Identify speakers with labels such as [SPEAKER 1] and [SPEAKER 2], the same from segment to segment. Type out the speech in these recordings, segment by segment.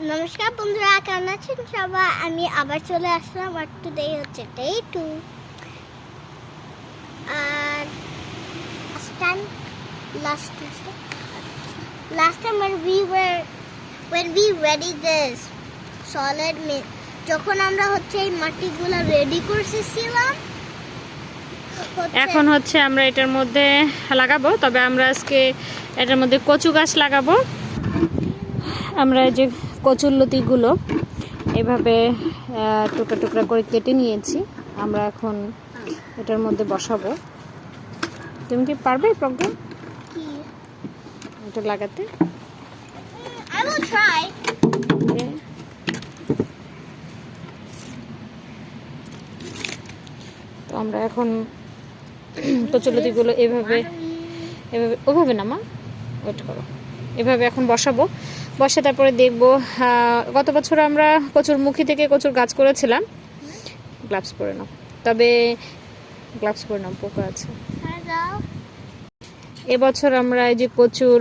[SPEAKER 1] নমস্কার বন্ধুরা, কেমন আছেন সবাই? আমি আবার চলে আসলাম, আর টুডে হচ্ছে day two R time last last time when we were যখন আমরা হচ্ছে এই মাটিগুলো রেডি করতেছিলাম হচ্ছে-
[SPEAKER 2] এখন হচ্ছে আমরা এটার মধ্যে লাগাবো, তবে আমরা আজকে এটার মধ্যে কচু গাছ লাগাবো। আমরা যে কচুর লতিগুলো এভাবে টুকরা টুকরা করে কেটে নিয়েছি। আমরা এখন এটার মধ্যে বসাবো। তুমি কি পারবে প্রজ্ঞা এটা লাগাতে।
[SPEAKER 1] I will try.
[SPEAKER 2] Okay. তো আমরা এখন কচুলতিগুলো এভাবে এভাবে ওভাবে না মা? ওয়েট করো। এভাবে এখন বসাবো। বসে তারপরে দেখব গত বছর আমরা কচুর মুখী থেকে কচুর গাছ করেছিলাম। গ্লাভস পরে নাও। তবে গ্লাভস পরে নাও পোকা আছে।
[SPEAKER 1] Hello.
[SPEAKER 2] এবছর আমরা এই যে কচুর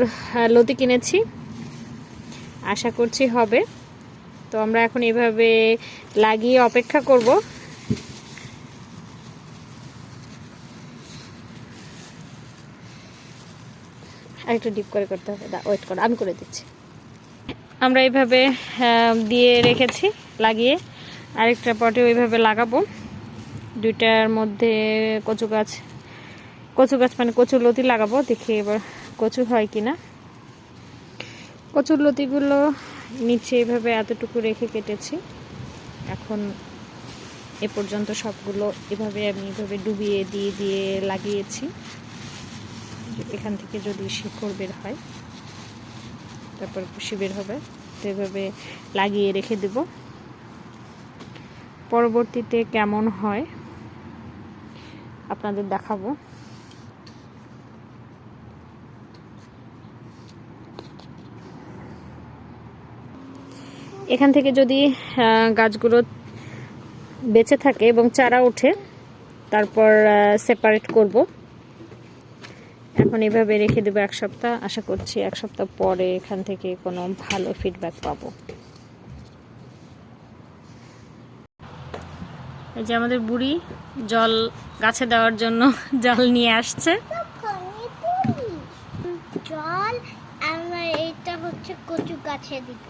[SPEAKER 2] লতি কিনেছি। আশা করছি হবে। তো আমরা এখন এভাবে লাগিয়ে অপেক্ষা করব। আর একটু ডিপ করে করতে হবে। দা ওয়েট করো আমি করে দিচ্ছি। আমরা এইভাবে দিয়ে রেখেছি, লাগিয়ে। আরেকটা পটে ওইভাবে লাগাবো। দুইটার মধ্যে কচু গাছ কচু গাছ মানে কচুর লতি লাগাবো। দেখি এবার কচু হয় কি না কচুর লতিগুলো নিচে এভাবে এতটুকু রেখে কেটেছি। এখন এ পর্যন্ত সবগুলো এভাবে আমি এভাবে ডুবিয়ে দিয়ে দিয়ে লাগিয়েছি। এখান থেকে যদি শিকড় বের হয়। তারপর কুশি বের হবে। তো এভাবে লাগিয়ে রেখে দেব। পরবর্তীতে কেমন হয় আপনাদের দেখাবো। এখান থেকে যদি গাছগুলো বেঁচে থাকে এবং চারা ওঠে, তারপর সেপারেট করব। এখন এভাবে রেখে দেবো এক সপ্তাহ। আশা করছি এক সপ্তাহ পরে এখান থেকে কোনো ভালো ফিডব্যাক পাবো। এই যে আমাদের বুড়ি জল গাছে দেওয়ার জন্য জল নিয়ে আসছে।
[SPEAKER 1] জল আমরা এটা হচ্ছে কচু গাছে দিব।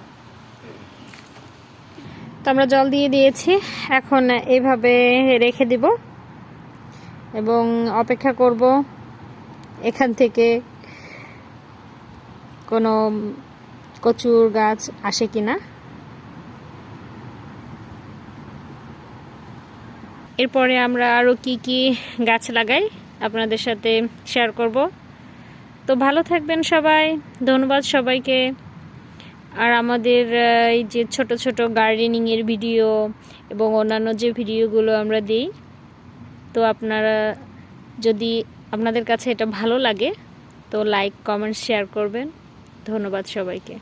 [SPEAKER 2] তো আমরা জল দিয়ে দিয়েছি। এখন এইভাবে রেখে দিব এবং অপেক্ষা করব এখান থেকে কোনো কচুর গাছ আসে কিনা? এরপরে আমরা আরও কি কি গাছ লাগাই আপনাদের সাথে শেয়ার করব। তো ভালো থাকবেন সবাই, ধন্যবাদ সবাইকে। আর আমাদের এই যে ছোট ছোট গার্ডেনিংয়ের ভিডিও এবং অন্যান্য যে ভিডিওগুলো আমরা দিই, তো আপনারা যদি আপনাদের কাছে এটা ভালো লাগে তো লাইক কমেন্ট শেয়ার করবেন। ধন্যবাদ সবাইকে।